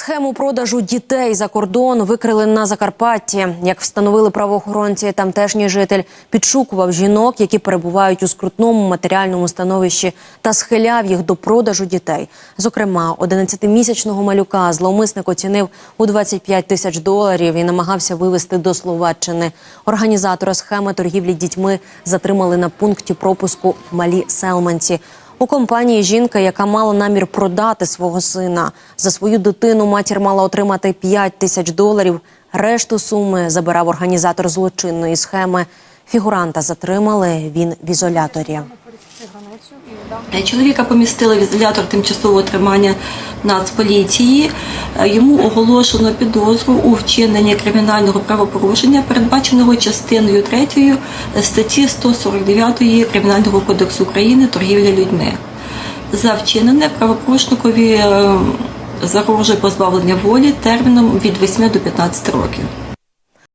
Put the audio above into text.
Схему продажу дітей за кордон викрили на Закарпатті. Як встановили правоохоронці, тамтешній житель підшукував жінок, які перебувають у скрутному матеріальному становищі, та схиляв їх до продажу дітей. Зокрема, 11-місячного малюка зловмисник оцінив у 25 тисяч доларів і намагався вивезти до Словаччини. Організатора схеми торгівлі дітьми затримали на пункті пропуску Малі Селманці. У компанії жінка, яка мала намір продати свого сина. За свою дитину матір мала отримати 5 тисяч доларів. Решту суми забирав організатор злочинної схеми. Фігуранта затримали. Він в ізоляторі. Чоловіка помістили в ізолятор тимчасового тримання Нацполіції. Е, Йому оголошено підозру у вчиненні кримінального правопорушення, передбаченого частиною 3 статті 149 Кримінального кодексу України торгівля людьми. За вчинене правопорушникові е, загрожує позбавлення волі терміном від 8 до 15 років.